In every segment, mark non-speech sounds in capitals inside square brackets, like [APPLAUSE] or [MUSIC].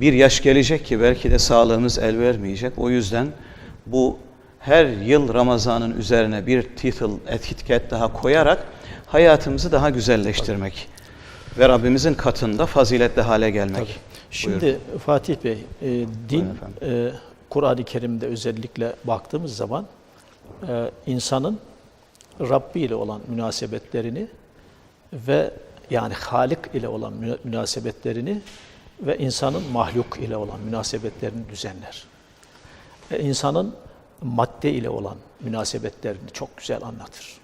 bir yaş gelecek ki belki de sağlığımız el vermeyecek. O yüzden bu her yıl Ramazan'ın üzerine bir title, etiket daha koyarak hayatımızı daha güzelleştirmek ve Rabbimizin katında faziletli hale gelmek. Şimdi Fatih Bey, e, din Buyurun e, Kur'an-ı Kerim'de özellikle baktığımız zaman e, insanın Rabbi ile olan münasebetlerini ve yani Halik ile olan müna- münasebetlerini ve insanın mahluk ile olan münasebetlerini düzenler. Ve insanın madde ile olan münasebetlerini çok güzel anlatır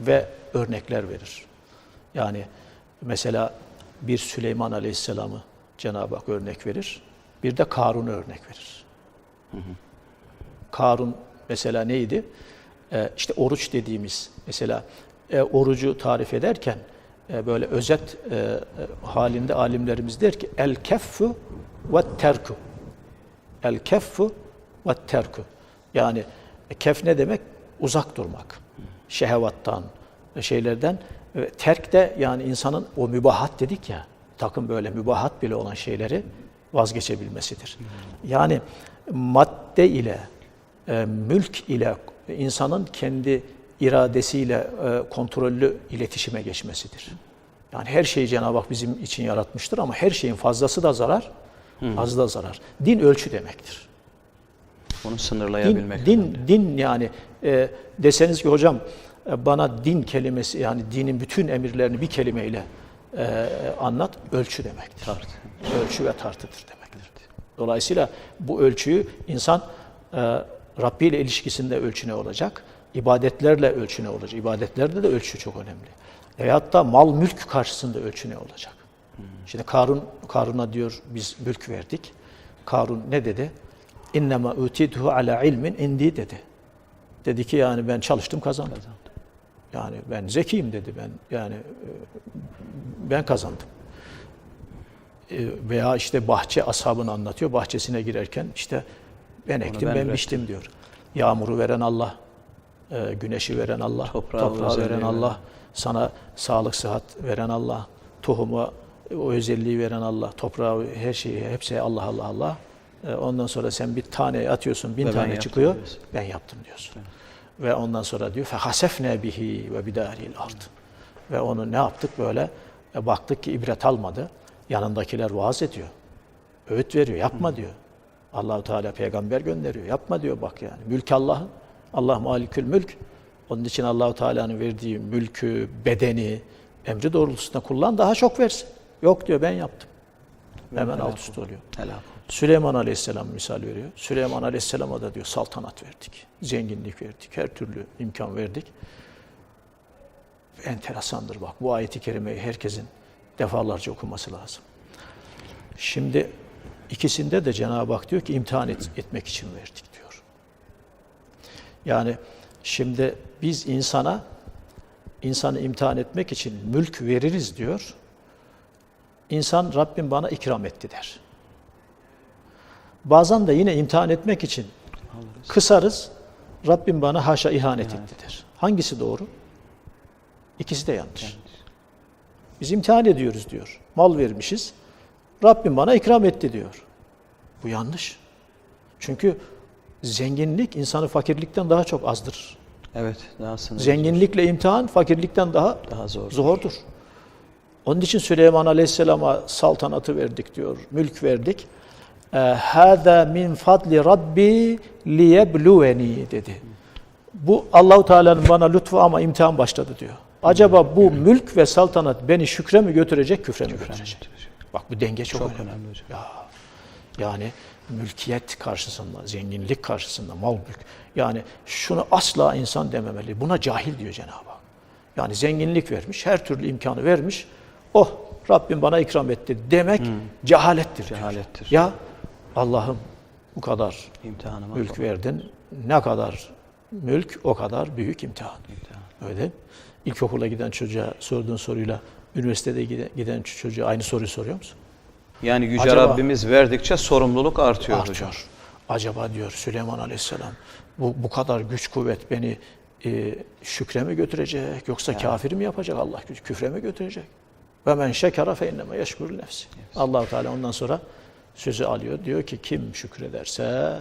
ve örnekler verir. Yani mesela bir Süleyman Aleyhisselam'ı Cenab-ı Hak örnek verir. Bir de Karun'u örnek verir. Karun mesela neydi? Ee, işte oruç dediğimiz mesela e, orucu tarif ederken e, böyle özet e, e, halinde alimlerimiz der ki el keffu ve terku. El keffu ve terku. Yani kef ne demek? Uzak durmak. Şehvattan, e, şeylerden. Terk de yani insanın o mübahat dedik ya, takım böyle mübahat bile olan şeyleri vazgeçebilmesidir. Yani madde ile, mülk ile insanın kendi iradesiyle e, kontrollü iletişime geçmesidir. Yani her şeyi Cenab-ı Hak bizim için yaratmıştır ama her şeyin fazlası da zarar, az da zarar. Din ölçü demektir. Din, sınırlayabilmek. din, din yani e, deseniz ki hocam e, bana din kelimesi yani dinin bütün emirlerini bir kelimeyle e, anlat ölçü demektir. Tart. Ölçü ve tartıdır demektir. Dolayısıyla bu ölçüyü insan e, Rabbi ile ilişkisinde ölçü ne olacak? İbadetlerle ölçü ne olacak? İbadetlerde de ölçü çok önemli. Veyahut da mal mülk karşısında ölçü ne olacak? Şimdi Karun Karun'a diyor biz mülk verdik. Karun ne dedi? İnnemâ utituhu ala ilmin indi dedi. Dedi ki yani ben çalıştım kazandım. Yani ben zekiyim dedi ben yani e, ben kazandım. E, Veya işte bahçe ashabını anlatıyor. Bahçesine girerken işte ben ektim ben ben, biçtim diyor. Yağmuru veren Allah, e, güneşi veren Allah, Toprağı toprağı, veren. Allah, sana sağlık sıhhat veren Allah, tohuma o özelliği veren Allah, toprağı her şeyi hepsi Allah Allah Allah. E, Ondan sonra sen bir tane atıyorsun, bin Ve tane yaptım çıkıyor. diyorsun. Ben yaptım diyorsun. Ve ondan sonra diyor fehasefne bihi ve bidaril ard. Ve onu ne yaptık böyle? E, baktık ki ibret almadı. Yanındakiler vaaz ediyor. Öğüt veriyor. Yapma diyor. Allahu Teala peygamber gönderiyor. Yapma diyor bak yani. Mülk Allah'ın. Allah malikül mülk. Onun için Allahu Teala'nın verdiği mülkü, bedeni emri doğrultusunda kullan daha çok versin. Yok diyor ben yaptım. Hemen alt üst oluyor. Helal. Süleyman Aleyhisselam misal veriyor. Süleyman Aleyhisselam'a da diyor saltanat verdik, zenginlik verdik, her türlü imkan verdik. Enteresandır bak bu ayeti kerimeyi herkesin defalarca okuması lazım. Şimdi ikisinde de Cenab-ı Hak diyor ki imtihan et- etmek için verdik. Yani şimdi biz insana insanı imtihan etmek için mülk veririz diyor. İnsan Rabbim bana ikram etti der. Bazen de yine imtihan etmek için kısarız. Rabbim bana haşa ihanet etti der. Hangisi doğru? İkisi de yanlış. Biz imtihan ediyoruz diyor. Mal vermişiz. Rabbim bana ikram etti diyor. Bu yanlış. Çünkü zenginlik insanı fakirlikten daha çok azdırır. Evet, daha sınırlı. Zenginlikle imtihan fakirlikten daha Daha zor. zordur. Onun için Süleyman Aleyhisselam'a saltanatı verdik diyor, mülk verdik. Hâzâ min fadli rabbi liyebluveni dedi. Bu Allahu Teala'nın bana lütfu ama imtihan başladı diyor. Acaba bu mülk ve saltanat beni şükre mi götürecek, küfre mi götürecek? Bak bu denge çok, Çok önemli. önemli hocam. Ya, yani mülkiyet karşısında, zenginlik karşısında, mal mülk. Yani şunu asla insan dememeli. Buna cahil diyor Cenab-ı Hak. Yani zenginlik vermiş, her türlü imkanı vermiş. Oh Rabbim bana ikram etti demek cehalettir. diyor. Cehalettir. Ya Allah'ım bu kadar İmtihanıma mülk verdin. Ne kadar mülk o kadar büyük imtihan. Öyle. İlkokula giden çocuğa sorduğun soruyla üniversitede giden çocuğa aynı soruyu soruyor musun? Yani Yüce Acaba- Rabbimiz verdikçe sorumluluk artıyor, hocam. artıyor. Acaba diyor Süleyman Aleyhisselam bu, bu kadar güç kuvvet beni e, şükre mi götürecek yoksa kafir mi yapacak Allah küfre mi götürecek? Ve men şekara fe inneme yeşkurul nefsi. Allahu Teala ondan sonra sözü alıyor. Diyor ki kim şükrederse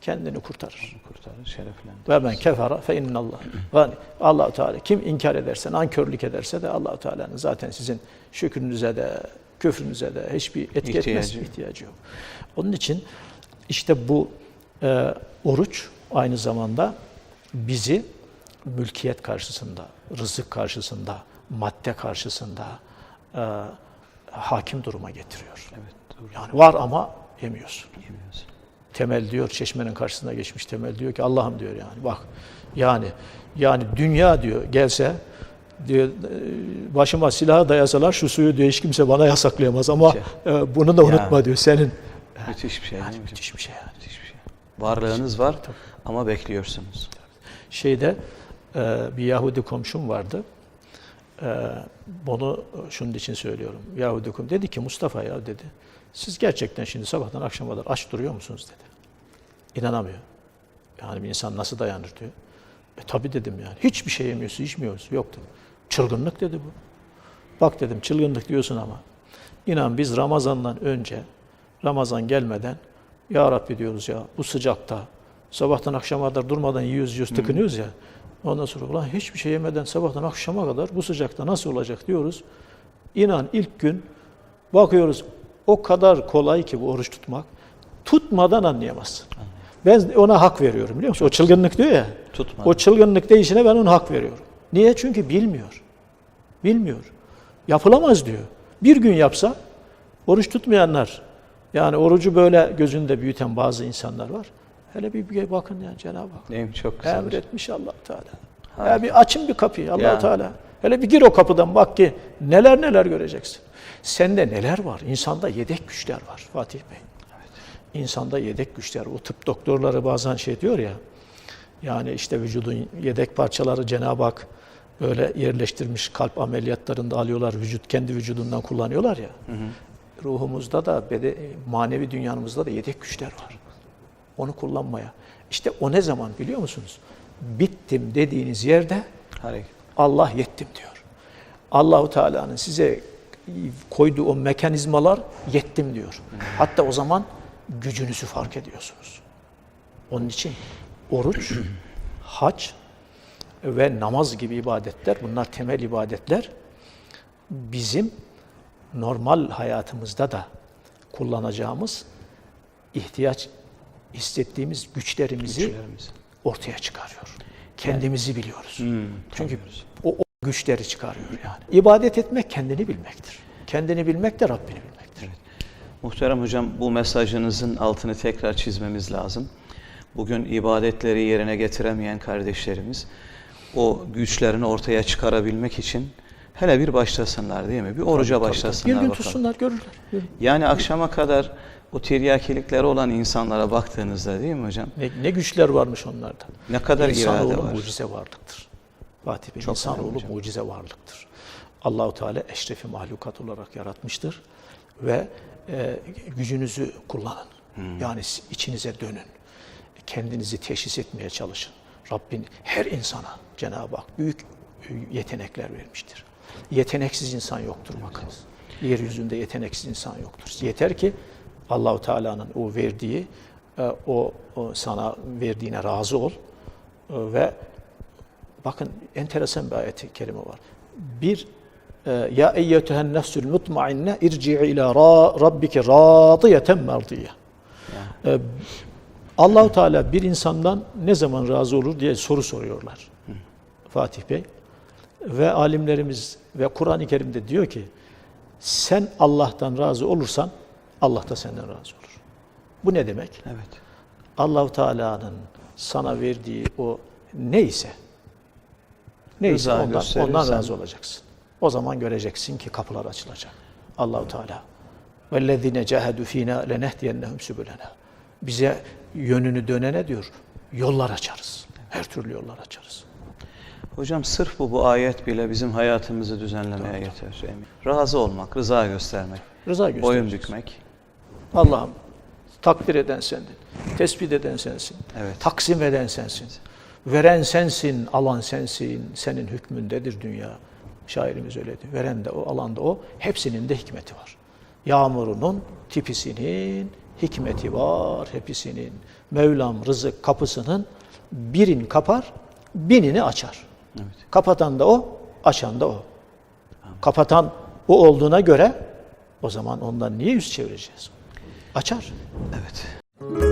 kendini kurtarır. Kurtarır, şereflendirir. Ve men kefara fe innallah. [CLEARS THROAT] Yani Allah Teala kim inkar ederse, nankörlük ederse de Allah Teala'nın zaten sizin şükrünüze de, küfrünüze de hiçbir etki etmez, İhtiyacı yok. ihtiyacı yok. Onun için işte bu e, oruç aynı zamanda bizi mülkiyet karşısında, rızık karşısında, madde karşısında e, hakim duruma getiriyor. Evet, doğru. Yani var ama yemiyorsun. Yemiyorsun. Temel diyor çeşmenin karşısına geçmiş Temel diyor ki Allah'ım diyor yani bak yani yani dünya diyor gelse diyor e, başıma silahı dayasalar şu suyu diyor hiç kimse bana yasaklayamaz ama e, bunu da Ya. unutma diyor senin. Müthiş bir şey. Yani müthiş bir şey yani. Müthiş bir şey. Varlığınız var ama bekliyorsunuz. Şeyde e, bir Yahudi komşum vardı. E, bunu şunun için söylüyorum. Yahudi komşum dedi ki Mustafa ya dedi. Siz gerçekten şimdi sabahtan akşama kadar aç duruyor musunuz dedi. İnanamıyor. Yani bir insan nasıl dayanır diyor. E tabi dedim yani. Hiçbir şey yemiyorsun, içmiyorsun. Yok dedim. Çılgınlık dedi bu. Bak dedim çılgınlık diyorsun ama. İnan biz Ramazan'dan önce, Ramazan gelmeden Ya Rabbi diyoruz ya bu sıcakta sabahtan akşama kadar durmadan yiyoruz yiyoruz tıkınıyoruz ya. Ondan sonra ulan hiçbir şey yemeden sabahtan akşama kadar bu sıcakta nasıl olacak diyoruz. İnan ilk gün bakıyoruz o kadar kolay ki bu oruç tutmak. Tutmadan anlayamazsın. Ben ona hak veriyorum biliyor musun? O çılgınlık diyor ya. Tutmadan. O çılgınlık değişine ben ona hak veriyorum. Niye? Çünkü bilmiyor. Bilmiyor. Yapılamaz diyor. Bir gün yapsa oruç tutmayanlar yani orucu böyle gözünde büyüten bazı insanlar var. Hele bir, bir bakın ya Cenab-ı Hak. Neyim çok güzel. Emretmiş allah Teala. Harika. Ya bir açın bir kapıyı allah. Teala. Hele bir gir o kapıdan bak ki neler neler göreceksin. Sende neler var? İnsanda yedek güçler var Fatih Bey. İnsanda yedek güçler. O tıp doktorları bazen şey diyor ya. Yani işte vücudun yedek parçaları Cenab-ı Hak böyle yerleştirmiş kalp ameliyatlarında alıyorlar. Vücut kendi vücudundan kullanıyorlar ya. Ruhumuzda da bede, manevi dünyamızda da yedek güçler var. Onu kullanmaya. İşte o ne zaman biliyor musunuz? Bittim dediğiniz yerde. Allah yettim diyor. Allahu Teala'nın size koyduğu o mekanizmalar yettim diyor. Hatta o zaman gücünüzü fark ediyorsunuz. Onun için oruç, hac ve namaz gibi ibadetler, bunlar temel ibadetler bizim normal hayatımızda da kullanacağımız ihtiyaç hissettiğimiz güçlerimizi Güçlerimiz. ortaya çıkarıyor. Kendimizi biliyoruz. Hmm, Çünkü tanıyoruz. o, o güçleri çıkarıyor yani. İbadet etmek kendini bilmektir. Kendini bilmek de Rabbini bilmektir. Muhterem hocam bu mesajınızın altını tekrar çizmemiz lazım. Bugün ibadetleri yerine getiremeyen kardeşlerimiz o güçlerini ortaya çıkarabilmek için hele bir başlasınlar değil mi? Bir oruca Tabii, tabii. başlasınlar Bir gün bakalım. tutsunlar görürler. Görün. Yani akşama kadar o tiryakilikleri olan insanlara baktığınızda değil mi hocam? Ne, ne güçler varmış onlarda. Ne kadar irade İnsanoğlu var. mucize varlıktır. Fatih Bey, Çok insanoğlu hocam. mucize varlıktır. Allahu Teala eşrefi mahlukat olarak yaratmıştır ve e, gücünüzü kullanın. Hmm. Yani içinize dönün. Kendinizi teşhis etmeye çalışın. Rabbin her insana Cenab-ı Hak büyük yetenekler vermiştir. Yeteneksiz insan yoktur bakınız. Yeryüzünde yeteneksiz insan yoktur. Yeter ki Allahu Teala'nın o verdiği e, o, sana verdiğine razı ol e, ve bakın enteresan bir ayet-i kerime var. Bir e, ya eyyetühen nefsül mutmainne irci'i ila ra, rabbike radiyeten merdiye. Allahu Teala bir insandan ne zaman razı olur diye soru soruyorlar. Fatih Bey ve alimlerimiz ve Kur'an-ı Kerim'de diyor ki sen Allah'tan razı olursan Allah da senden razı olur. Bu ne demek? Evet. Allahu Teala'nın sana verdiği o neyse neyse Rıza ondan, ondan razı olacaksın. O zaman göreceksin ki kapılar açılacak. Allahu Teala vellezine cahadu fina lenehdiyennehum subulana. Bize yönünü dönene diyor yollar açarız. Her türlü yollar açarız. Hocam sırf bu, bu ayet bile bizim hayatımızı düzenlemeye yeter. Emin. Razı olmak, rıza göstermek, Rıza boyun bükmek. Allah'ım takdir eden sendin. Tespit eden sensin. Evet. Taksim eden sensin. Veren sensin, alan sensin. Senin hükmündedir dünya. Şairimiz öyle diyor. Veren de o, alan da o. Hepsinin de hikmeti var. Yağmurunun tipisinin hikmeti var hepsinin. Mevlam rızık kapısının birini kapar, binini açar. Kapatan da o, açan da o. Kapatan o olduğuna göre o zaman ondan niye yüz çevireceğiz? Açar. Evet.